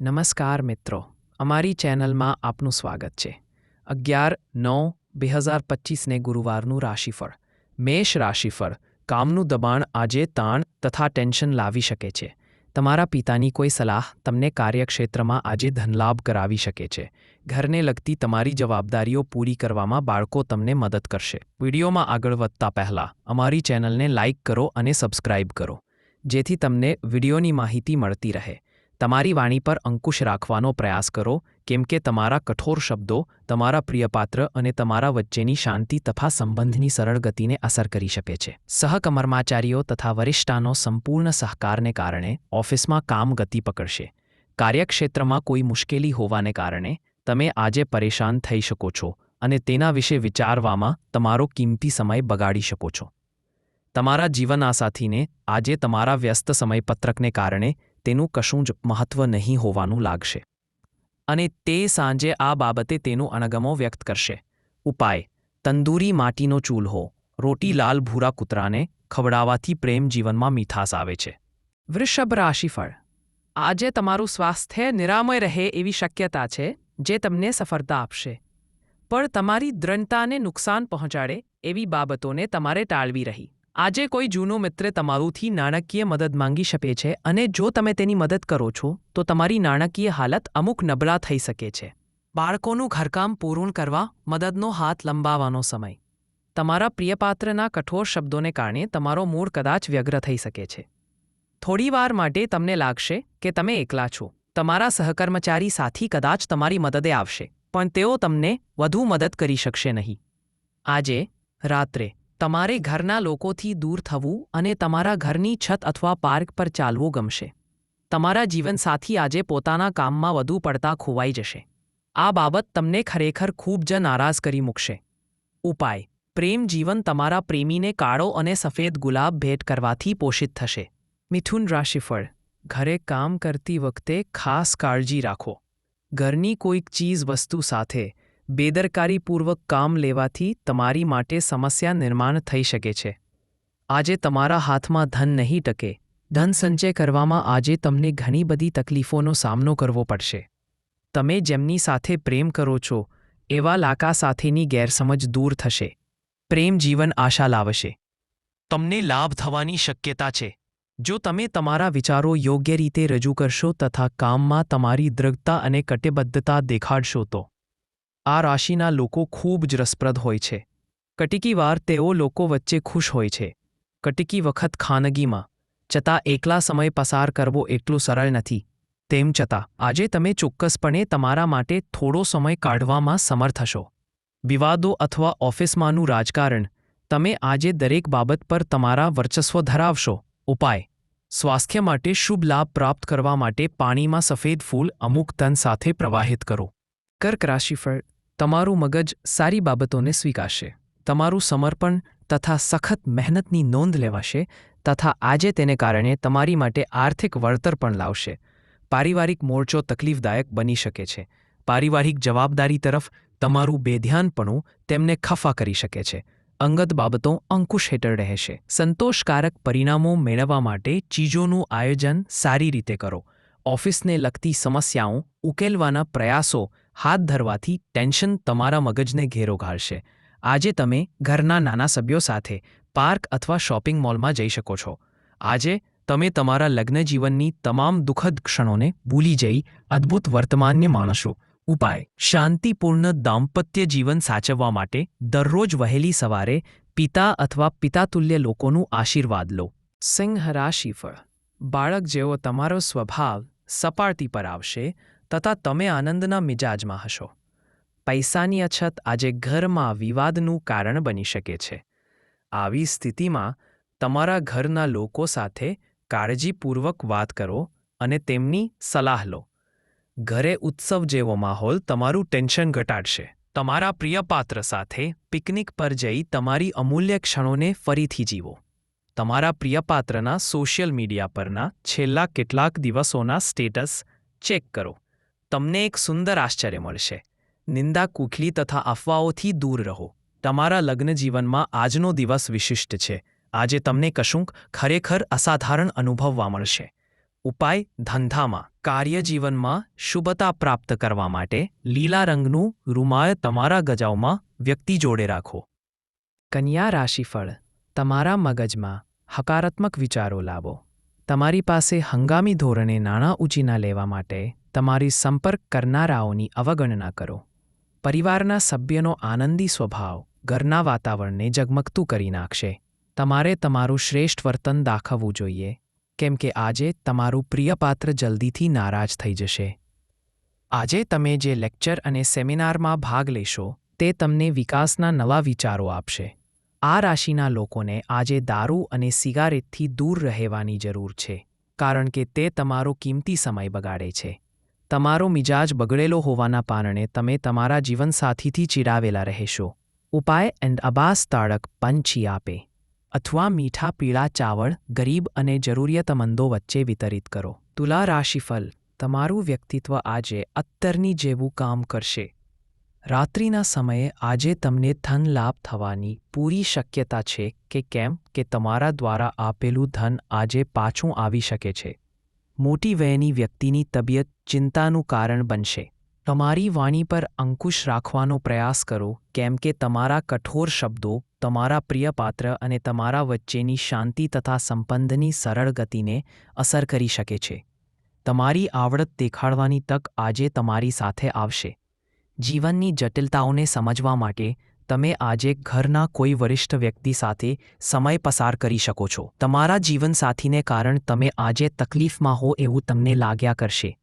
નમસ્કાર મિત્રો, અમારી ચેનલમાં આપનું સ્વાગત છે. અગિયાર નવ બે હજાર પચીસને ગુરુવારનું રાશિફળ. મેષ રાશિફળ, કામનું દબાણ આજે તાણ તથા ટેન્શન લાવી શકે છે. તમારા પિતાની કોઈ સલાહ તમને કાર્યક્ષેત્રમાં આજે ધનલાભ કરાવી શકે છે. ઘરને લગતી તમારી જવાબદારીઓ પૂરી કરવામાં બાળકો તમને મદદ કરશે. વિડીયોમાં આગળ વધતા પહેલાં અમારી ચેનલને લાઇક કરો અને સબસ્ક્રાઇબ કરો. જેથી તમને વિડીયોની માહિતી મળતી રહે. તમારી વાણી પર અંકુશ રાખવાનો પ્રયાસ કરો, કેમ કે તમારા કઠોર શબ્દો, તમારા પ્રિયપાત્ર અને તમારા વચ્ચેની શાંતિ તથા સંબંધની સરળ ગતિને અસર કરી શકે છે. સહકર્મચારીઓ તથા વરિષ્ઠાનો સંપૂર્ણ સહકારને કારણે ઓફિસમાં કામ ગતિ પકડશે. કાર્યક્ષેત્રમાં કોઈ મુશ્કેલી હોવાને કારણે તમે આજે પરેશાન થઈ શકો છો અને તેના વિશે વિચારવામાં તમારો કિંમતી સમય બગાડી શકો છો. તમારા જીવનસાથીને આજે તમારા વ્યસ્ત સમયપત્રકને કારણે તેનું કશું જ મહત્વ નહીં હોવાનું લાગશે. અને તે સાંજે આ બાબતે તેનું અણગમો વ્યક્ત કરશે. ઉપાય, તંદૂરી માટીનો ચૂલ્હો રોટી લાલ ભૂરા કૂતરાને ખવડાવવાથી પ્રેમ જીવનમાં મીઠાસ આવે છે. વૃષભ રાશિફળ, આજે તમારું સ્વાસ્થ્ય નિરામય રહે એવી શક્યતા છે, જે તમને સફળતા આપશે. પણ તમારી દ્રઢતાને નુકસાન પહોંચાડે એવી બાબતોને તમારે ટાળવી રહી. આજે કોઈ જૂનો મિત્ર તમારુંથી નાણાકીય મદદ માંગી શકે છે અને જો તમે તેની મદદ કરો છો, તો તમારી નાણાકીય હાલત અમુક નબળા થઈ શકે છે. બાળકોનું ઘરકામ પૂર્ણ કરવા, મદદનો હાથ લંબાવવાનો સમય. તમારા પ્રિયપાત્રના કઠોર શબ્દોને કારણે તમારો મૂડ કદાચ વ્યગ્ર થઈ શકે છે. થોડીવાર માટે તમને લાગશે કે તમે એકલા છો. તમારા સહકર્મચારી સાથી કદાચ તમારી મદદે આવશે, પણ તેઓ તમને વધુ મદદ કરી શકશે નહીં. આજે, રાત્રે તમારે ઘરના લોકોથી દૂર થવું અને તમારા ઘરની છત અથવા પાર્ક પર ચાલવું ગમશે. તમારા જીવનસાથી આજે પોતાના કામમાં વધુ પડતા ખોવાઈ જશે. આ બાબત તમને ખરેખર ખૂબ જ નારાજ કરી મૂકશે. ઉપાય. પ્રેમ જીવન તમારા પ્રેમીને કાળો અને સફેદ ગુલાબ ભેટ કરવાથી પોષિત થશે. મિથુન રાશિફળ. ઘરે કામ કરતી વખતે ખાસ કાળજી રાખો. ઘરની કોઈક ચીજ વસ્તુ સાથે બેદરકારીપૂર્વક કામ લેવાથી તમારી માટે સમસ્યા નિર્માણ થઈ શકે છે. આજે તમારા હાથમાં ધન નહીં ટકે. ધન સંચય કરવામાં આજે તમને ઘણી બધી તકલીફોનો સામનો કરવો પડશે. તમે જેમની સાથે પ્રેમ કરો છો, એવા લાકા સાથેની ગેરસમજ દૂર થશે. પ્રેમ જીવન આશા લાવશે. તમને લાભ થવાની શક્યતા છે. જો તમે તમારા વિચારો યોગ્ય રીતે રજૂ કરશો તથા કામમાં તમારી દ્રઢતા અને કટિબદ્ધતા દેખાડશો તો. આ રાશિના લોકો ખૂબ જ રસપ્રદ હોય છે. કટીકીવાર તેઓ લોકો વચ્ચે ખુશ હોય છે. કટીકી વખત ખાનગીમાં, છતાં એકલા સમય પસાર કરવો એટલું સરળ નથી. તેમ છતાં, આજે તમે ચોક્કસપણે તમારા માટે થોડો સમય કાઢવામાં સમર્થ હશો. વિવાદો અથવા ઓફિસમાંનું રાજકારણ, તમે આજે દરેક બાબત પર તમારા વર્ચસ્વ ધરાવશો. ઉપાય, સ્વાસ્થ્ય માટે શુભ લાભ પ્રાપ્ત કરવા માટે પાણીમાં સફેદ ફૂલ અમુક તન સાથે પ્રવાહિત કરો. કર્ક રાશિફળ તમારું મગજ સારી બાબતોને સ્વીકારશે. તમારું સમર્પણ તથા સખત મહેનતની નોંધ લેવાશે તથા આજે તેને કારણે તમારી માટે આર્થિક વળતર પણ લાવશે. પારિવારિક મોરચો તકલીફદાયક બની શકે છે. પારિવારિક જવાબદારી તરફ તમારું બેધ્યાનપણું તેમને ખફા કરી શકે છે. અંગત બાબતો અંકુશ હેઠળ રહેશે. સંતોષકારક પરિણામો મેળવવા માટે ચીજોનું આયોજન સારી રીતે કરો. ઓફિસને લગતી સમસ્યાઓ ઉકેલવાના પ્રયાસો હાથ ધરવાથી ટેન્શન તમારા મગજને ઘેરો ઘાળશે. આજે તમે ઘરના નાના સભ્યો સાથે પાર્ક અથવા શોપિંગ મોલમાં જઈ શકો છો. આજે તમે તમારા લગ્નજીવનની તમામ દુઃખદ ક્ષણોને ભૂલી જઈ અદ્ભુત વર્તમાનને માણશો. ઉપાય. શાંતિપૂર્ણ દાંપત્ય જીવન સાચવવા માટે દરરોજ વહેલી સવારે પિતા અથવા પિતાતુલ્ય લોકોનું આશીર્વાદ લો. સિંહ રાશિફળ બાળક જેવો તમારો સ્વભાવ સપાટી પર આવશે તથા તમે આનંદના મિજાજમાં હશો. પૈસાની અછત આજે ઘરમાં વિવાદનું કારણ બની શકે છે. આવી સ્થિતિમાં તમારા ઘરના લોકો સાથે કાળજીપૂર્વક વાત કરો અને તેમની સલાહ લો. ઘરે ઉત્સવ જેવો માહોલ તમારું ટેન્શન ઘટાડશે. તમારા પ્રિય પાત્ર સાથે પિકનિક પર જઈ તમારી અમૂલ્ય ક્ષણોને ફરીથી જીવો. તમારા પ્રિય પાત્રના સોશિયલ મીડિયા પરના છેલ્લા કેટલાક દિવસોના સ્ટેટસ ચેક કરો. તમને એક સુંદર આશ્ચર્ય મળશે. નિંદા કુખલી તથા અફવાઓથી દૂર રહો. તમારા લગ્ન જીવનમાં આજનો દિવસ વિશિષ્ટ છે. આજે તમને કશુંક ખરેખર અસાધારણ અનુભવવા મળશે. ઉપાય, ધંધામાં, કાર્યજીવનમાં શુભતા પ્રાપ્ત કરવા માટે લીલા રંગનું રૂમાળ તમારા ગજાઓમાં વ્યક્તિ જોડે રાખો. કન્યા રાશિફળ, તમારા મગજમાં હકારાત્મક વિચારો લાવો. તમારી પાસે હંગામી ધોરણે નાણાં ઉછીના લેવા માટે તમારી સંપર્ક કરનારાઓની અવગણના કરો. પરિવારના સભ્યનો આનંદી સ્વભાવ ઘરના વાતાવરણને ઝગમગતું કરી નાખશે. તમારે તમારું શ્રેષ્ઠ વર્તન દાખવવું જોઈએ. કેમ કે આજે તમારું પ્રિય પાત્ર જલ્દીથી નારાજ થઈ જશે. આજે તમે જે લેક્ચર અને સેમિનારમાં ભાગ લેશો, તે તમને વિકાસના નવા વિચારો આપશે. આ રાશિના લોકોને આજે દારૂ અને સિગારેટથી દૂર રહેવાની જરૂર છે, કારણ કે તે તમારો કિંમતી સમય બગાડે છે. તમારો મિજાજ બગડેલો હોવાના કારણે તમે તમારા જીવનસાથીથી ચીડાવેલા રહેશો. ઉપાય, એન્ડ અબાસ તાળક પંછી આપે. અથવા મીઠા પીળા ચાવળ, ગરીબ અને જરૂરિયાતમંદો વચ્ચે વિતરિત કરો. તુલા રાશિફલ, તમારું વ્યક્તિત્વ આજે અત્તરની જેવું કામ કરશે. રાત્રિના સમયે આજે તમને ધન લાભ થવાની પૂરી શક્યતા છે કે કેમ? કે તમારા દ્વારા આપેલું ધન આજે પાછું આવી શકે છે. મોટી વયની વ્યક્તિની તબિયત ચિંતાનું કારણ બનશે. તમારી વાણી પર અંકુશ રાખવાનો પ્રયાસ કરો, કેમ કે તમારા કઠોર શબ્દો, તમારા પ્રિય પાત્ર અને તમારા વચ્ચેની શાંતિ તથા સંબંધની સરળ ગતિને અસર કરી શકે છે. તમારી આવડત દેખાડવાની તક આજે તમારી સાથે આવશે. જીવનની જટિલતાઓને સમજવા માટે તમે આજે ઘરના કોઈ વરિષ્ઠ વ્યક્તિ સાથે સમય પસાર કરી શકો છો. તમારા જીવનસાથીને કારણ તમે આજે તકલીફમાં હો એવું તમને લાગ્યા કરશે.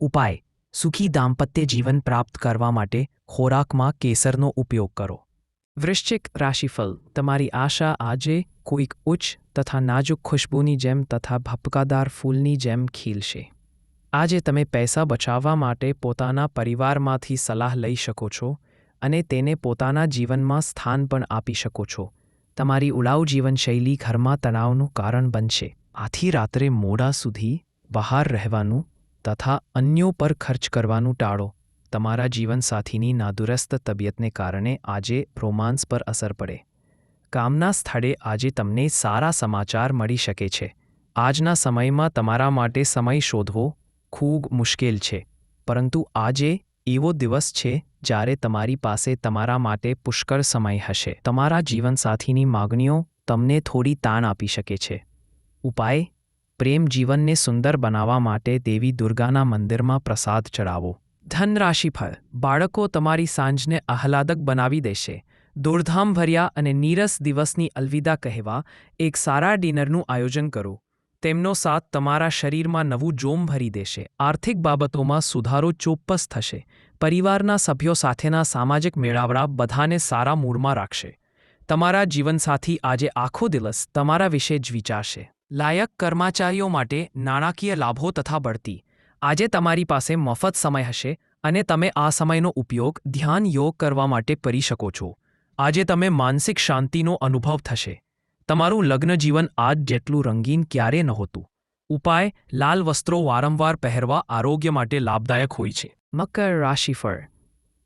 ઉપાય, સુખી દાંપત્ય જીવન પ્રાપ્ત કરવા માટે ખોરાકમાં કેસરનો ઉપયોગ કરો. વૃશ્ચિક રાશિફલ તમારી આશા આજે કોઈક ઉચ્ચ તથા નાજુક ખુશ્બુની જેમ તથા ભપકાદાર ફૂલની જેમ ખીલશે. આજે તમે પૈસા બચાવવા માટે પોતાના પરિવારમાંથી સલાહ લઈ શકો છો. અને તેને પોતાના જીવનમાં સ્થાન પણ આપી શકો છો. તમારી ઉડાઉ જીવનશૈલી ઘરમાં તણાવનું કારણ બનશે. આથી રાત્રે મોડા સુધી બહાર રહેવાનું તથા અન્યો પર ખર્ચ કરવાનું ટાળો. તમારા જીવનસાથીની નાદુરસ્ત તબિયતને કારણે આજે રોમાન્સ પર અસર પડે. કામના સ્થળે આજે તમને સારા સમાચાર મળી શકે છે. આજના સમયમાં તમારા માટે સમય શોધવો ખૂબ મુશ્કેલ છે. પરંતુ આજે એવો દિવસ છે જ્યારે તમારી પાસે તમારા માટે પુષ્કળ સમય હશે. તમારા જીવનસાથીની માગણીઓ તમને થોડી તાણ આપી શકે છે. ઉપાય, પ્રેમ જીવનને સુંદર બનાવવા માટે દેવી દુર્ગાના મંદિરમાં પ્રસાદ ચડાવો ધનરાશિફળ, બાળકો તમારી સાંજને આહલાદક બનાવી દેશે. દોડધામ ભર્યા અને નીરસ દિવસની અલવિદા કહેવા એક સારા ડિનરનું આયોજન કરો. તેમનો સાથ તમારા શરીરમાં નવું જોમ ભરી દેશે. આર્થિક બાબતોમાં સુધારો ચોક્કસ થશે. પરિવારના સભ્યો સાથેના સામાજિક મેળાવડા બધાને સારા મૂડમાં રાખશે. તમારા જીવનસાથી આજે આખો દિવસ તમારા વિશે જ વિચારશે. લાયક કર્મચારીઓ માટે નાણાકીય લાભો તથા બઢતી. આજે તમારી પાસે મફત સમય હશે અને તમે આ સમયનો ઉપયોગ ધ્યાન યોગ કરવા માટે કરી શકો છો. આજે તમે માનસિક શાંતિનો અનુભવ થશે. તમારું લગ્ન જીવન આજ જેટલું રંગીન ક્યારે નહોતું ઉપાય, લાલ વસ્ત્રો વારંવાર પહેરવા આરોગ્ય માટે લાભદાયક હોય છે. મકર રાશિફળ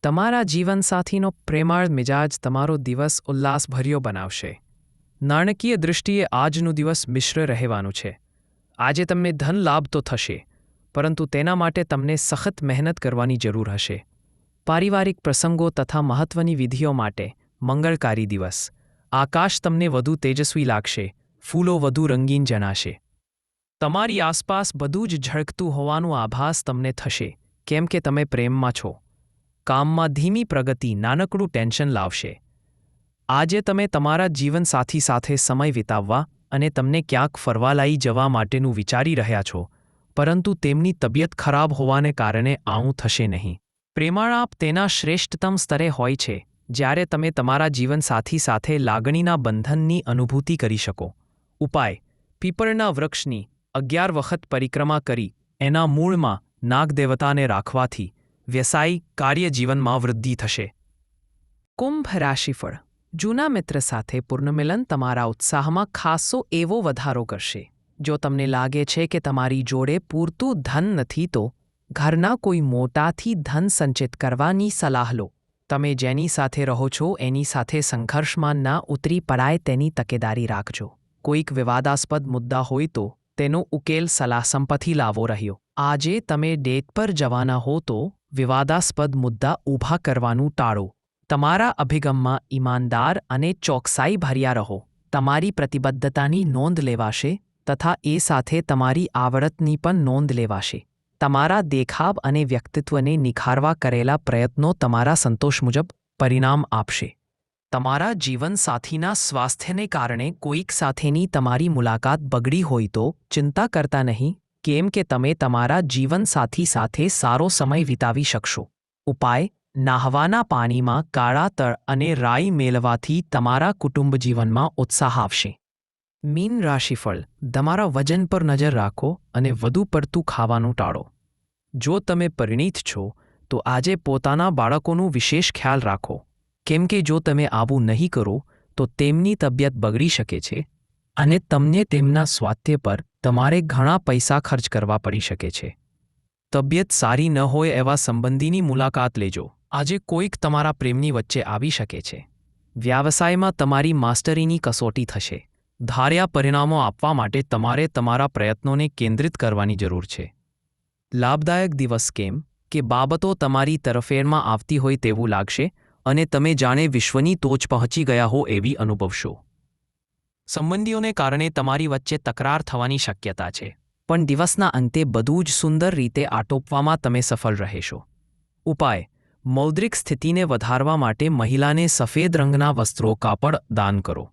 તમારા જીવનસાથીનો પ્રેમાળ મિજાજ તમારો દિવસ ઉલ્લાસભર્યો બનાવશે. નાણાકીય દૃષ્ટિએ આજનું દિવસ મિશ્ર રહેવાનું છે. આજે તમને ધન લાભ તો થશે, પરંતુ તેના માટે તમને સખત મહેનત કરવાની જરૂર હશે. પારિવારિક પ્રસંગો તથા મહત્વની વિધિઓ માટે મંગળકારી દિવસ. આકાશ તમને વધુ તેજસ્વી લાગશે, ફૂલો વધુ રંગીન જણાશે. તમારી આસપાસ બધું જ ઝળકતું હોવાનો આભાસ તમને થશે, કેમ કે તમે પ્રેમમાં છો. કામમાં ધીમી પ્રગતિ, નાનકડું ટેન્શન લાવશે. આજે તમે તમારા જીવનસાથી સાથે સમય વિતાવવા અને તમને ક્યાંક ફરવા લઈ જવા માટેનું વિચારી રહ્યા છો, પરંતુ તેમની તબિયત ખરાબ હોવાને કારણે આવું થશે નહીં. પ્રેમાળાપ તેના શ્રેષ્ઠતમ સ્તરે હોય છે. જ્યારે તમે તમારા જીવનસાથી સાથે લાગણીના બંધનની અનુભૂતિ કરી શકો. ઉપાય, પીપળના વૃક્ષની અગિયાર વખત પરિક્રમા કરી એના મૂળમાં નાગદેવતાને રાખવાથી વ્યસાયી કાર્યજીવનમાં વૃદ્ધિ થશે. કુંભ રાશિફળ, જૂના મિત્ર સાથે પૂર્ણમિલન તમારા ઉત્સાહમાં ખાસો એવો વધારો કરશે. જો તમને લાગે છે કે તમારી જોડે પૂરતું ધન નથી તો ઘરના કોઈ મોટાથી ધન સંચિત કરવાની સલાહ લો. તમે જેની સાથે રહો છો, એની સાથે સંઘર્ષમાં ના ઉતરી પડાય તેની તકેદારી રાખજો. કોઈક વિવાદાસ્પદ મુદ્દા હોય તો તેનો ઉકેલ સલાહ સંપત્તિ લાવો રહ્યો. આજે તમે ડેટ પર જવાના હો તો વિવાદાસ્પદ મુદ્દા ઊભા કરવાનું ટાળો. તમારા અભિગમમાં ઈમાનદાર અને ચોકસાઈ ભર્યા રહો. તમારી પ્રતિબદ્ધતાની નોંધ લેવાશે તથા એ સાથે તમારી આવડતની પણ નોંધ લેવાશે. તમારા દેખાવ અને વ્યક્તિત્વને નિખારવા કરેલા પ્રયત્નો તમારા સંતોષ મુજબ પરિણામ આપશે. તમારા જીવનસાથીના સ્વાસ્થ્યને કારણે કોઈક સાથેની તમારી મુલાકાત બગડી હોય તો ચિંતા કરતા નહીં, કેમ કે તમે તમારા જીવનસાથી સાથે સારો સમય વિતાવી શકશો. ઉપાય, નાહવાના પાણીમાં કાળા તળ અને રાઈ મેળવાથી તમારા કુટુંબ જીવનમાં ઉત્સાહ આવશે. મીન રાશિફળ, તમારા વજન પર નજર રાખો અને વધુ પડતું ખાવાનું ટાળો. જો તમે પરિણીત છો, તો આજે પોતાના બાળકોનું વિશેષ ખ્યાલ રાખો. કેમ કે જો તમે આવું નહીં કરો, તો તેમની તબિયત બગડી શકે છે અને તમને તેમના સ્વાસ્થ્ય પર તમારે ઘણા પૈસા ખર્ચ કરવા પડી શકે છે. તબિયત સારી ન હોય એવા સંબંધીની મુલાકાત લેજો. આજે કોઈક તમારા પ્રેમની વચ્ચે આવી શકે છે. વ્યવસાયમાં તમારી માસ્ટરીની કસોટી થશે. ધાર્યા પરિણામો આપવા માટે તમારે તમારા પ્રયત્નોને કેન્દ્રિત કરવાની જરૂર છે. લાભદાયક દિવસ કેમ કે બાબતો તમારી તરફેણમાં આવતી હોય તેવું લાગશે અને તમે જાણે વિશ્વની ટોચ પહોંચી ગયા હો એવી અનુભવશો. સંબંધીઓને કારણે તમારી વચ્ચે તકરાર થવાની શક્યતા છે, પણ દિવસના અંતે બધું જ સુંદર રીતે આટોપવામાં તમે સફળ રહેશો. ઉપાય, મૌદ્રિક સ્થિતિને વધારવા માટે મહિલાને સફેદ રંગના વસ્ત્રો કાપડ દાન કરો.